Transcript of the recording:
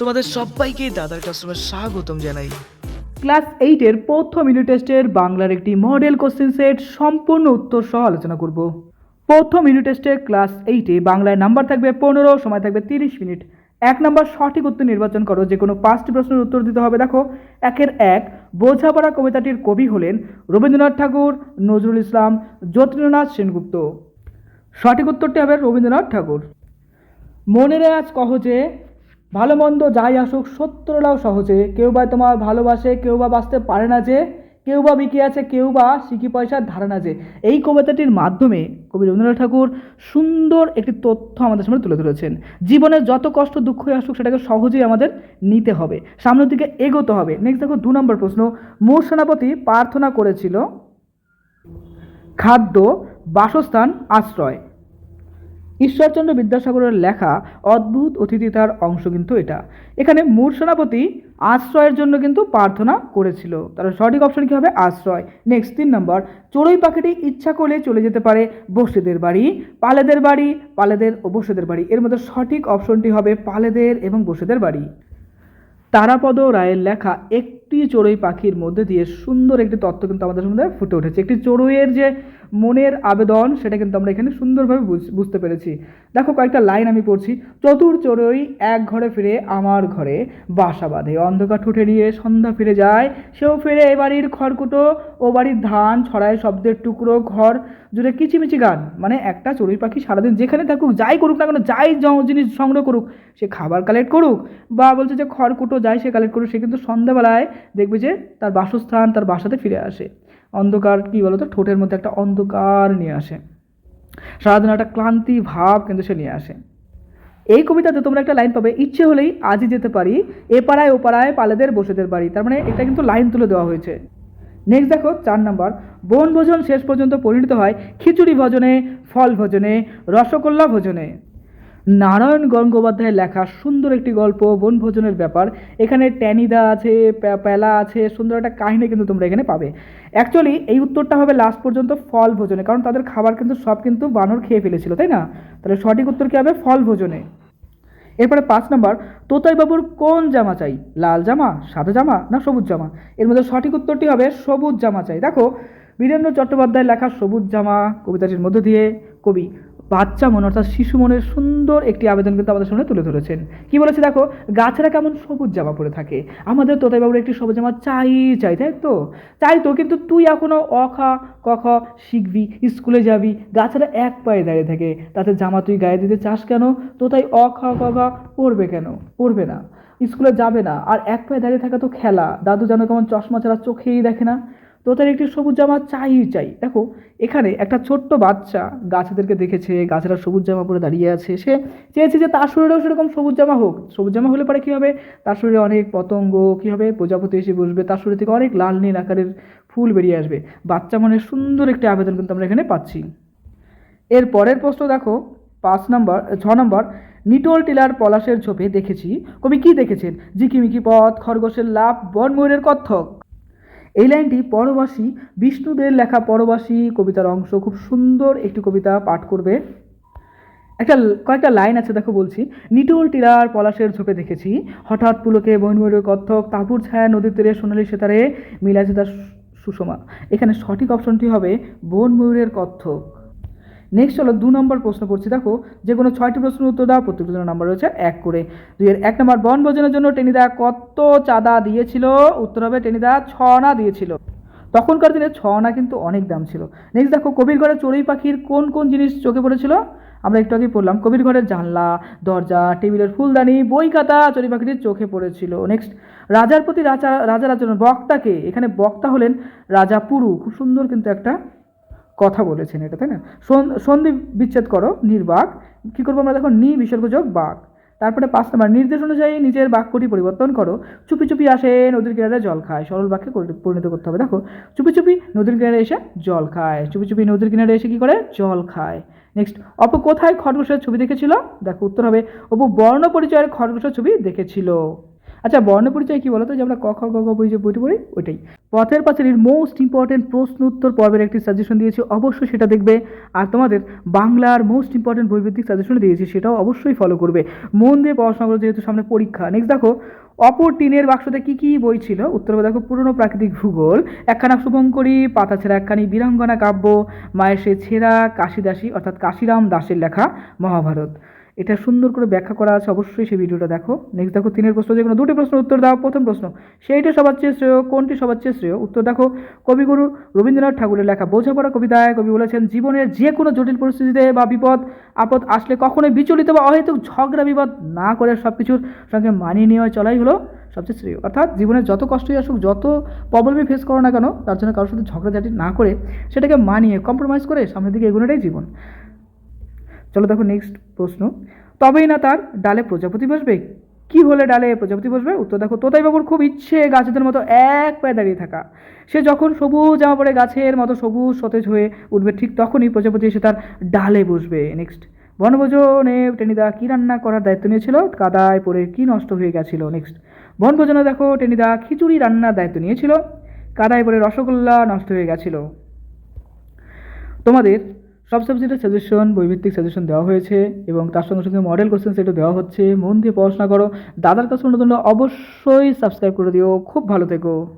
তোমাদের সবাইকে দাদার কাস্টমার স্বাগতম জানাই। ক্লাস এইটের প্রথম ইউনিট টেস্টের বাংলার একটি মডেল কোশ্চেন সেট সম্পূর্ণ উত্তর সহ আলোচনা করব। প্রথম ইউনিট টেস্টে ক্লাস এইটে বাংলায় নাম্বার থাকবে পনেরো, সময় থাকবে তিরিশ মিনিট এক নাম্বার সঠিক উত্তর নির্বাচন করো, যে কোনো পাঁচটি প্রশ্নের উত্তর দিতে হবে। দেখো, একের এক, বোঝাপড়া কবিতাটির কবি হলেন রবীন্দ্রনাথ ঠাকুর, নজরুল ইসলাম যতীন্দ্রনাথ সেনগুপ্ত। সঠিক উত্তরটি হবে রবীন্দ্রনাথ ঠাকুর। মনের আজ কহ যে ভালো মন্দ যাই আসুক সত্যলাও সহজে। কেউ বা তোমার ভালোবাসে কেউ বা বাঁচতে পারে না যে কেউ বা বিকে আছে কেউ বা সিকি পয়সার ধারণা যে। এই কবিতাটির মাধ্যমে কবি রবীন্দ্রনাথ ঠাকুর সুন্দর একটি তথ্য আমাদের সামনে তুলে ধরেছেন। জীবনের যত কষ্ট দুঃখই আসুক, সেটাকে সহজেই আমাদের নিতে হবে। সামনের দিকে এগোতে হবে। নেক্সট দেখো, দু নম্বর প্রশ্ন। মোর সেনাপতি প্রার্থনা করেছিল খাদ্য, বাসস্থান, আশ্রয়। ঈশ্বরচন্দ্র বিদ্যাসাগরের লেখা অদ্ভুত অতিথি তার অংশ কিন্তু এটা। এখানে মূর সেনাপতি আশ্রয়ের জন্য কিন্তু প্রার্থনা করেছিল। তার সঠিক অপশন কী হবে? আশ্রয়। নেক্সট তিন নম্বর, চড়ুই পাখিটি ইচ্ছা করলে চলে যেতে পারে বসেদের বাড়ি। পালেদের বাড়ি, পালেদের ও বসেদের বাড়ি। এর মধ্যে সঠিক অপশনটি হবে পালেদের এবং বসেদের বাড়ি। তারাপদ রায়ের লেখা একটি চড়ুই পাখির মধ্যে দিয়ে সুন্দর একটি তত্ত্ব কিন্তু আমাদের মধ্যে ফুটে উঠেছে। একটি চড়ুইয়ের যে মনের আবেদন সেটা কিন্তু আমরা এখানে সুন্দরভাবে বুঝ- বুঝতে পেরেছি। দেখো কয়েকটা লাইন আমি পড়ছি। চতুর চড়ুই এক ঘরে ফিরে আমার ঘরে। বাসা বাঁধে, অন্ধকার ঠুঠে নিয়ে সন্ধ্যা ফিরে যায়। সেও ফিরে এ বাড়ির খড়কুটো, ও বাড়ির ধান, ছড়ায় শব্দের টুকরো ঘর। জুড়ে কিচিমিচি গান মানে একটা চড়ুই পাখি সারাদিন যেখানে থাকুক, যাই করুক না কেন, যাই জিনিস সংগ্রহ করুক, সে খাবার কালেক্ট করুক। বা বলছে যে খড়কুটো যাই সে কালেক্ট করুক, সে কিন্তু সন্ধ্যাবেলায় দেখবে যে তার বাসস্থান, তার বাসাতে ফিরে আসে। অন্ধকার, কী বলতো, ঠোঁটের মধ্যে একটা অন্ধকার নিয়ে আসে। সারাদিন একটা ক্লান্তি ভাব কিন্তু সে নিয়ে আসে। এই কবিতাতে তোমরা একটা লাইন পাবে, ইচ্ছে হলেই আজই যেতে পারি, এ পাড়ায় ও পাড়ায় পালেদের বসেদের বাড়ি। তার মানে এটা কিন্তু লাইন তুলে দেওয়া হয়েছে। নেক্সট দেখো, চার নাম্বার বনভোজন শেষ পর্যন্ত পরিণত হয় খিচুড়ি ভোজনে, ফল ভোজনে, রসগোল্লা ভোজনে। নারায়ণ গঙ্গোপাধ্যায়ের লেখা সুন্দর একটি গল্প, বনভোজনের ব্যাপার। এখানে ট্যানিদা আছে প্যালা আছে, সুন্দর একটা কাহিনী কিন্তু তোমরা এখানে পাবে। অ্যাকচুয়ালি এই উত্তরটা হবে লাস্ট পর্যন্ত ফল ভোজনে, কারণ তাদের খাবার কিন্তু সব কিন্তু বানর খেয়ে ফেলেছিল, তাই না? তাহলে সঠিক উত্তর কী হবে? ফল ভোজনে। এরপরে পাঁচ নম্বর তোতাই বাবুর কোন জামা চাই? লাল জামা, সাদা জামা, না সবুজ জামা? এর মধ্যে সঠিক উত্তরটি হবে সবুজ জামা চাই। দেখো, বীরেন্দ্র চট্টোপাধ্যায়ের লেখা সবুজ জামা, কবিতাটির মধ্য দিয়ে, কবি বাচ্চা মন, অর্থাৎ শিশু মনের সুন্দর একটি আবেদন কিন্তু আমাদের সামনে তুলে ধরেছেন। কি বলেছে দেখো? গাছেরা কেমন সবুজ জামা পরে থাকে। আমাদের তোতাই বাবুর একটি সবুজ জামা চাই চাই, তাই তো? চাই তো, কিন্তু তুই এখনও অখা, কখ শিখবি, স্কুলে যাবি, গাছেরা এক পায়ে দাঁড়িয়ে থাকে। তাতে জামা তুই গায়ে দিতে চাস কেন? তো তাই অখা, কখা পড়বে কেন? পড়বে না। স্কুলে যাবে না। আর এক পায়ে দাঁড়িয়ে থাকা তো খেলা। দাদু যেন কেমন চশমা ছাড়া চোখেই দেখে না। তো তার একটি সবুজ জামা চাই চাই। দেখো, এখানে একটা ছোট্ট বাচ্চা গাছেদেরকে দেখেছে, গাছেরা সবুজ জামা পরে দাঁড়িয়ে আছে। সে চেয়েছে যে তার শরীরেও সেরকম সবুজ জামা হোক। সবুজ জামা হলে পরে কী হবে তার শরীরে অনেক পতঙ্গ কী হবে প্রজাপতি এসে বসবে, তার শরীর থেকে অনেক লাল নীল আকারের ফুল বেরিয়ে আসবে। বাচ্চা মনের সুন্দর একটি আবেদন কিন্তু আমরা এখানে পাচ্ছি। এর পরের প্রশ্ন দেখো, পাঁচ নম্বর, ছ নম্বর, নিটোল টিলার পলাশের ঝোপে দেখেছি। কবি কি দেখেছেন? ঝিকিমিকি পথ, খরগোশের লাভ বনময়ূরের কত্থক এই লাইনটি পরবাসী, বিষ্ণুদের লেখা পরবাসী কবিতার অংশ। খুব সুন্দর একটি কবিতা পাঠ করবে। একটা কয়েকটা লাইন আছে, দেখো বলছি। নিটোল টিলার পলাশের ঝোপে দেখেছি। হঠাৎ পুলকে বনময়ূরের কত্থক তাপুর ছায়া নদীর তীরে সোনালি সেতারে মিলাছে তার সুষমা। এখানে সঠিক অপশনটি হবে বন ময়ূরের কত্থক। নেক্সট হলো দু নম্বর প্রশ্ন পড়ছি দেখো, যে কোনো ছয়টি প্রশ্নের উত্তর দাও প্রত্যেকটি জন্য নাম্বার রয়েছে এক করে। দুইয়ের এক নম্বর বনভোজনের জন্য টেনিদা কত চাঁদা দিয়েছিল? উত্তর হবে টেনিদা ছ আনা দিয়েছিল। তখনকার দিনে ছ আনা কিন্তু অনেক দাম ছিল। নেক্সট দেখো, কবির ঘরে চড়ুই পাখির কোন কোন জিনিস চোখে পড়েছিল? আমরা একটু আগে পড়লাম, কবির ঘরের জানলা, দরজা, টেবিলের ফুলদানি, বই খাতা চড়ুই পাখিটির চোখে পড়েছিল। নেক্সট রাজার প্রতি রাজা রাজার আচরণ বক্তাকে, এখানে বক্তা হলেন রাজা পুরু। খুব সুন্দর কিন্তু একটা কথা বলেছেন এটা, তাই না? সন- সন্ধি বিচ্ছেদ করো নির্বাক কী করব আমরা? দেখো, নি বিসর্গযোগ বাক। তারপরে পাঁচ নম্বর, নির্দেশ অনুযায়ী নিজের বাক্যটি পরিবর্তন করো। চুপি চুপি আসে নদীর কিনারে জল খায়। সরল বাক্যে পরিণত করতে হবে। দেখো, চুপি চুপি নদীর কিনারে এসে জল খায়। চুপি চুপি নদীর কিনারে এসে কী করে? জল খায়। নেক্সট, অপু কোথায় খরগোশের ছবি দেখেছিল? দেখো, উত্তর হবে, অপু বর্ণ পরিচয়ের খরগোশের ছবি দেখেছিল। আচ্ছা বর্ণ পরিচয় কি বলতো? যে আমরা ক, খ, গ ঘ বই যে বইটি পড়ি ওইটাই। পথের পাঁচালীর মোস্ট ইম্পর্টেন্ট প্রশ্ন উত্তর পর্বের একটি সাজেশন দিয়েছি, অবশ্যই সেটা দেখবে। আর তোমাদের বাংলার মোস্ট ইম্পর্টেন্ট বইভিত্তিক সাজেশন দিয়েছি, সেটাও অবশ্যই ফলো করবে। মন দিয়ে পড়াশোনা করো, যেহেতু সামনে পরীক্ষা। নেক্সট দেখো, অপর টিনের বাক্সতে কি কি বই ছিল? উত্তর দেখো, পুরনো প্রাকৃতিক ভূগোল। একখানা শুভঙ্করী, পাতা ছেঁড়া একখানি বীরাঙ্গনা কাব্য, মায়ের সে ছেঁড়া কাশিদাসী, অর্থাৎ কাশিরাম দাসের লেখা, মহাভারত। এটা সুন্দর করে ব্যাখ্যা করা আছে, অবশ্যই সেই ভিডিওটা দেখো। নেক্সট দেখো, তিনের প্রশ্ন যে কোনো দুটি প্রশ্ন উত্তর দাও। প্রথম প্রশ্ন, সেইটা সবার চেয়ে শ্রেয়, কোনটি সবার চেয়ে শ্রেয়? উত্তর দেখো, কবিগুরু রবীন্দ্রনাথ ঠাকুরের লেখা, বোঝাপড়া কবিতায় কবি বলেছেন, জীবনের যে কোনো জটিল পরিস্থিতিতে বা বিপদ, আপদ আসলে কখনোই বিচলিত বা অহেতুক ঝগড়া, বিপদ না করে সব কিছুর সঙ্গে মানিয়ে নিয়ে চলাই হলো সবচেয়ে শ্রেয়। অর্থাৎ জীবনের যত কষ্টই আসুক, যত প্রবলেমই ফেস করো না কেন, তার জন্য কারোর সাথে ঝগড়াঝাটি না করে সেটাকে মানিয়ে কম্প্রোমাইজ করে সামনের দিকে এগোনোটাই জীবন। চলো দেখো নেক্সট প্রশ্ন। তবেই না তার ডালে প্রজাপতি বসবে? কি হলে ডালে প্রজাপতি বসবে? উত্তর দেখো তোতাই বাবুর খুব ইচ্ছে গাছেদের মতো এক পায়ে দাঁড়িয়ে থাকা। সে যখন সবুজ জামা পরে গাছের মতো সবুজ সতেজ হয়ে উঠবে, ঠিক তখনই প্রজাপতি এসে তার ডালে বসবে। নেক্সট বনভোজনে টেনিদা কী রান্না করার দায়িত্ব নিয়েছিল? কাদায় পড়ে কি নষ্ট হয়ে গেছিল? নেক্সট বনভোজনে দেখো টেনিদা খিচুড়ি রান্নার দায়িত্ব নিয়েছিল। কাদায় পড়ে রসগোল্লা নষ্ট হয়ে গেছিল। তোমাদের সব সাবজেক্টের সাজেশন বৈভিত্তিক সাজেশন দেওয়া হয়েছে এবং তার সঙ্গে সঙ্গে মডেল কোশ্চেন সেটও দেওয়া হচ্ছে। মন দিয়ে পড়াশোনা করো। দাদার কাছে অনুদান অবশ্যই সাবস্ক্রাইব করে দিও। খুব ভালো থেকো।